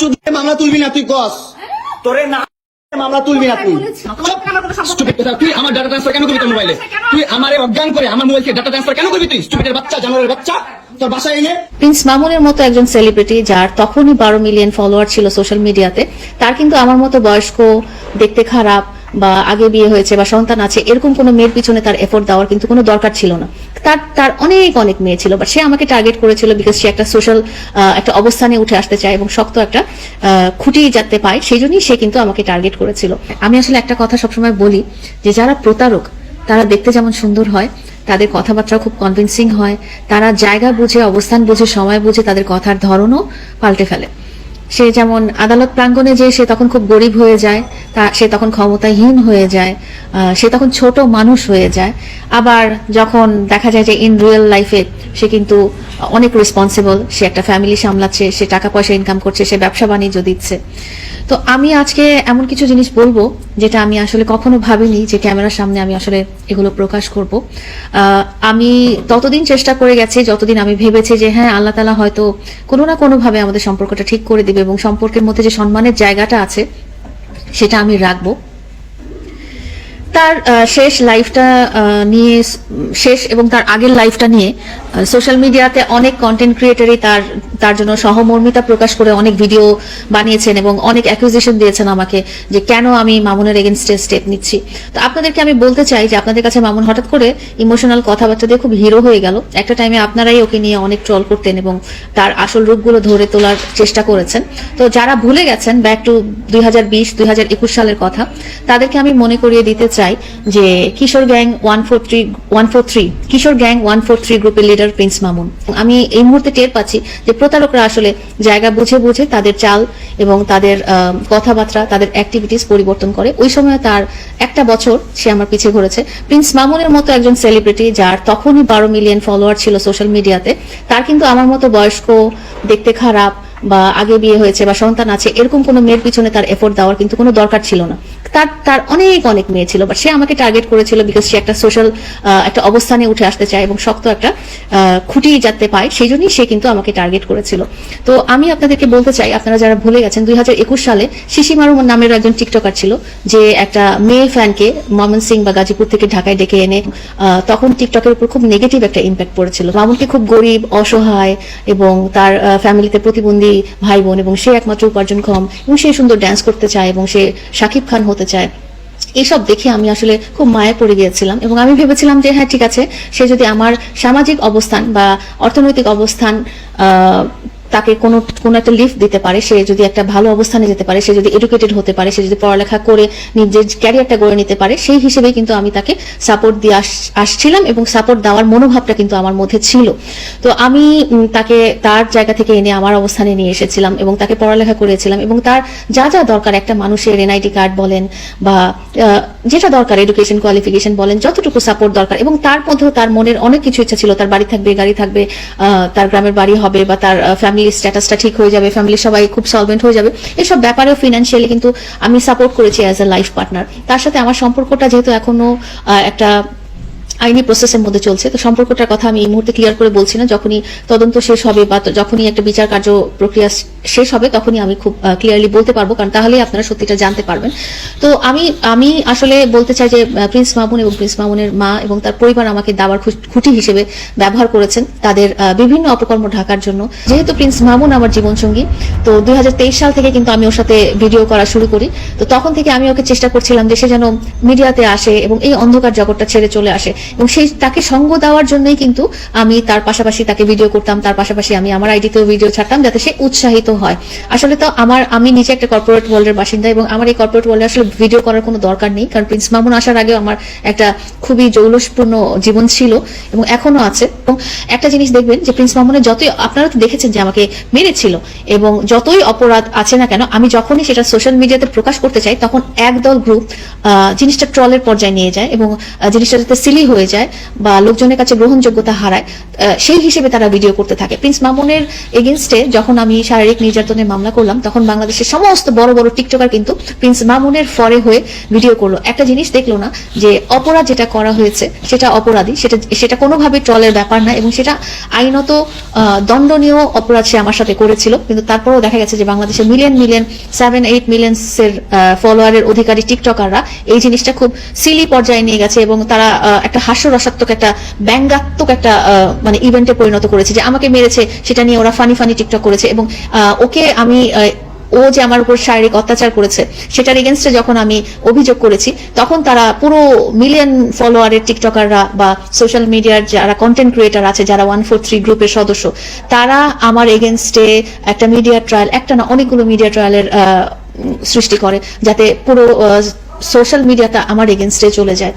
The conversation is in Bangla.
চুদ মামলা তুলবি না তুই, কস। তোরে না যার তখনই বারো ফলোয়ার ছিল সোশ্যাল মিডিয়াতে তার কিন্তু আমার মতো বয়স্ক, দেখতে খারাপ বা আগে বিয়ে হয়েছে বা সন্তান আছে, এরকম কোনো মেয়ের পিছনে তার এফোর্ট দেওয়ার কিন্তু কোনো দরকার ছিল না। তার তার অনেক অনেক মেয়ে ছিল বাট সে আমাকে টার্গেট করেছিল বিকজ সে একটা সোশ্যাল একটা অবস্থানে উঠে আসতে চায় এবং শক্ত একটা খুঁটি যাতে পায়, সেই জন্যই সে কিন্তু আমাকে টার্গেট করেছিল। আমি আসলে একটা কথা সবসময় বলি যে যারা প্রতারক, তারা দেখতে যেমন সুন্দর হয়, তাদের কথাবার্তা খুব কনভিন্সিং হয়, তারা জায়গা বুঝে, অবস্থান বুঝে, সময় বুঝে তাদের কথার ধরনও পাল্টে ফেলে। সে যেমন আদালত প্রাঙ্গণে যে সে তখন খুব গরিব হয়ে যায়, তা সে তখন ক্ষমতাহীন হয়ে যায় সে তখন ছোট মানুষ হয়ে যায়। আবার যখন দেখা যায় যে ইন রিয়েল লাইফে সে কিন্তু অনেক রেসপন্সিবল সে একটা ফ্যামিলি সামলাচ্ছে, সে টাকা পয়সা ইনকাম করছে, সে ব্যবসা বাণিজ্য দিচ্ছে। তো আমি আজকে এমন কিছু জিনিস বলব, যেটা আমি আসলে কখনো ভাবিনি যে ক্যামেরার সামনে আমি আসলে এগুলো প্রকাশ করব। আমি ততদিন চেষ্টা করে গেছি, যতদিন আমি ভেবেছি যে হ্যাঁ আল্লাহ তালা হয়তো কোনো না কোনোভাবে আমাদের সম্পর্কটা ঠিক করে দিবে এবং সম্পর্কের মধ্যে যে সম্মানের জায়গাটা আছে, সেটা আমি রাখব। তার শেষ লাইফটা নিয়ে শেষ এবং তার আগের লাইফটা নিয়ে সোশ্যাল মিডিয়াতে অনেক কন্টেন্ট ক্রিয়েটারই তার তার জন্য সহমর্মিতা প্রকাশ করে অনেক ভিডিও বানিয়েছেন এবং অনেক অ্যাকুইজিশন দিয়েছেন আমাকে যে কেন আমি মামুনের এগেনস্টে স্টেপ নিচ্ছি। তো আপনাদেরকে আমি বলতে চাই যে আপনাদের কাছে মামুন হঠাৎ করে ইমোশনাল কথাবার্তা দিয়ে খুব হিরো হয়ে গেল। একটা টাইমে আপনারাই ওকে নিয়ে অনেক ট্রল করতেন এবং তার আসল রূপগুলো ধরে তোলার চেষ্টা করেছেন। তো যারা ভুলে গেছেন ব্যাক টু দুই হাজার বিশ, দুই হাজার একুশ সালের কথা, তাদেরকে আমি মনে করিয়ে দিতে চাই যে কিশোর gang one four three, one four three, কিশোর গ্যাং ওয়ান ফোর থ্রি গ্রুপের লিডার প্রিন্স মামুন। আমি এই মুহূর্তে টের পাচ্ছি যে প্রতারকরা আসলে জায়গা বুঝে বুঝে তাদের চাল এবং তাদের কথাবার্তা, তাদের অ্যাক্টিভিটিস পরিবর্তন করে। ওই সময় তার একটা বছর সে আমার পিছে ঘুরেছে। প্রিন্স মামুনের মতো একজন সেলিব্রিটি যার তখনই বারো মিলিয়ন ফলোয়ার ছিল সোশ্যাল মিডিয়াতে তার কিন্তু আমার মতো বয়স্ক, দেখতে খারাপ বা আগে বিয়ে হয়েছে বা সন্তান আছে, এরকম কোনো মেয়ের পিছনে তার এফোর্ট দেওয়ার কিন্তু কোনো দরকার ছিল না। তার তার অনেক অনেক মেয়ে ছিল বাট সে আমাকে টার্গেট করেছিল বিকজ সে একটা সোশ্যাল একটা অবস্থানে উঠে আসতে চায় এবং শক্ত একটা খুঁটি যাতে পায়, সেই জন্যই সে কিন্তু আমাকে টার্গেট করেছিল। তো আমি আপনাদেরকে বলতে চাই, আপনারা যারা ভুলে গেছেন, দুই হাজার একুশ সালে শিশি মারু নামের একজন টিকটকার ছিল, যে একটা মেয়ে ফ্যানকে ময়মনসিং বা গাজীপুর থেকে ঢাকায় ডেকে এনে তখন টিকটকের উপর খুব নেগেটিভ একটা ইম্প্যাক্ট পড়েছিল। মামুনকে খুব গরিব, অসহায় এবং তার ফ্যামিলিতে প্রতিবন্ধী ভাই বোন এবং সে একমাত্র উপার্জনক্ষম এবং সে সুন্দর ড্যান্স করতে চায় এবং সে শাকিব খান হতে চায়। এসব দেখে আমি আসলে খুব মায়া পড়ে গিয়েছিলাম এবং আমি ভেবেছিলাম যে হ্যাঁ ঠিক আছে, সে যদি আমার সামাজিক অবস্থান বা অর্থনৈতিক অবস্থান তাকে কোনো কোনো একটা লিফট দিতে পারে, সে যদি একটা ভালো অবস্থানে যেতে পারে, সে যদি এডুকেটেড হতে পারে, সে যদি পড়ালেখা করে নিজের ক্যারিয়ারটা গড়ে নিতে পারে, সেই হিসেবে কিন্তু আমি তাকে সাপোর্ট দিয়ে আসছিলাম এবং সাপোর্ট দেওয়ার মনোভাবটা কিন্তু আমার মধ্যে ছিল। তো আমি তাকে তার জায়গা থেকে এনে আমার অবস্থানে নিয়ে এসেছিলাম এবং তাকে পড়ালেখা করেছিলাম এবং তার যা যা দরকার একটা মানুষের এনআইডি কার্ড বলেন বা যেটা দরকার এডুকেশন কোয়ালিফিকেশন বলেন, যতটুকু সাপোর্ট দরকার এবং তার মধ্যেও তার মনের অনেক কিছু ইচ্ছা ছিল, তার বাড়ি থাকবে, গাড়ি থাকবে তার গ্রামের বাড়ি হবে বা তার ফ্যামিলির স্ট্যাটাসটা ঠিক হয়ে যাবে ফ্যামিলির সবাই খুব সলভেন্ট হয়ে যাবে। এসব ব্যাপারেও ফিনান্সিয়ালি কিন্তু আমি সাপোর্ট করেছি অ্যাজ এ লাইফ পার্টনার তার সাথে আমার সম্পর্কটা যেহেতু এখনও একটা আইনি প্রসেসের মধ্যে চলছে। তো সম্পর্কটার কথা আমি এই মুহূর্তে ক্লিয়ার করে বলছি না। যখনই তদন্ত শেষ হবে বা যখনই একটা বিচার কার্য প্রক্রিয়া শেষ হবে, তখনই আমি খুব ক্লিয়ারলি বলতে পারব। কারণ তাহলেই আপনারা সত্যিটা জানতে পারবেন। তো আমি আমি আসলে বলতে চাই যে প্রিন্স মামুন এবং প্রিন্স মামুনের মা এবং তার পরিবার আমাকে দাবার খুঁটি হিসেবে ব্যবহার করেছেন তাদের বিভিন্ন অপকর্ম ঢাকার জন্য। যেহেতু প্রিন্স মামুন আমার জীবনসঙ্গী, তো দুই হাজার তেইশ সাল থেকে কিন্তু আমি ওর সাথে ভিডিও করা শুরু করি। তো তখন থেকে আমি ওকে চেষ্টা করছিলাম যে সে যেন মিডিয়াতে আসে এবং এই অন্ধকার জগৎটা ছেড়ে চলে আসে। এবং সেই তাকে সঙ্গ দেওয়ার জন্যই কিন্তু আমি তার পাশাপাশি তাকে ভিডিও করতাম, তার পাশাপাশি আমি আমার আইডিতেও ভিডিও ছাড়তাম যাতে সে উৎসাহিত হয়। আসলে তো আমার, আমি নিজে একটা কর্পোরেট ওয়ার্ল্ডের বাসিন্দা এবং আমার এই কর্পোরেট ওয়ার্ল্ডে আসলে ভিডিও করার কোনো দরকার নেই, কারণ প্রিন্স মামুন আসার আগেও আমার একটা খুবই জৌলসপূর্ণ জীবন ছিল এবং এখনও আছে। একটা জিনিস দেখবেন যে প্রিন্স মামুনের যতই, আপনারা তো দেখেছেন যে আমাকে মেরেছিল এবং যতই অপরাধ আছে না কেন, আমি যখনই সেটা সোশ্যাল মিডিয়াতে প্রকাশ করতে চাই, তখন একদল গ্রুপ জিনিসটা ট্রলের পর্যায়ে নিয়ে যায় এবং জিনিসটা যাতে সিলি হয়ে যায় বা লোকজনের কাছে গ্রহণযোগ্যতা হারায় সেই হিসেবে তারা ভিডিও করতে থাকে। প্রিন্স মামুনের এগেনস্টে যখন আমি শারীরিক নির্যাতনের মামলা করলাম, তখন বাংলাদেশের সমস্ত বড় বড় টিকটকার কিন্তু প্রিন্স মামুনের ফরে হয়ে ভিডিও করল। একটা জিনিস দেখল না যে অপরাধ যেটা করা হয়েছে, সেটা অপরাধী, সেটা সেটা কোনোভাবে ট্রলের ব্যাপার ব্যাপার না এবং সেটা আইনত দণ্ডনীয় অপরাধ সে আমার সাথে করেছিল। কিন্তু তারপরেও দেখা গেছে যে বাংলাদেশে million million seven eight millions মিলিয়ন্সের ফলোয়ারের অধিকারী টিকটকাররা এই জিনিসটা খুব সিলি পর্যায়ে নিয়ে গেছে এবং তারা একটা হাস্যরসাত্মক, একটা ব্যঙ্গাত্মক একটা মানে ইভেন্টে পরিণত করেছে যে আমাকে মেরেছে, সেটা নিয়ে ওরা ফানি ফানি টিকটক করেছে এবং ওকে আমি ও যে আমার উপর শারীরিক অত্যাচার করেছে, সেটার এগেনস্টে যখন আমি অভিযোগ করেছি, তখন তারা পুরো মিলিয়ন ফলোয়ারের টিকটকাররা বা সোশ্যাল মিডিয়ার যারা কন্টেন্ট ক্রিয়েটার আছে, যারা ওয়ান ফোর থ্রি গ্রুপের সদস্য, তারা আমার এগেনস্টে একটা মিডিয়া ট্রায়াল একটা না অনেকগুলো মিডিয়া ট্রায়ালের সৃষ্টি করে, যাতে পুরো সোশ্যাল মিডিয়াটা আমার এগেনস্টে চলে যায়।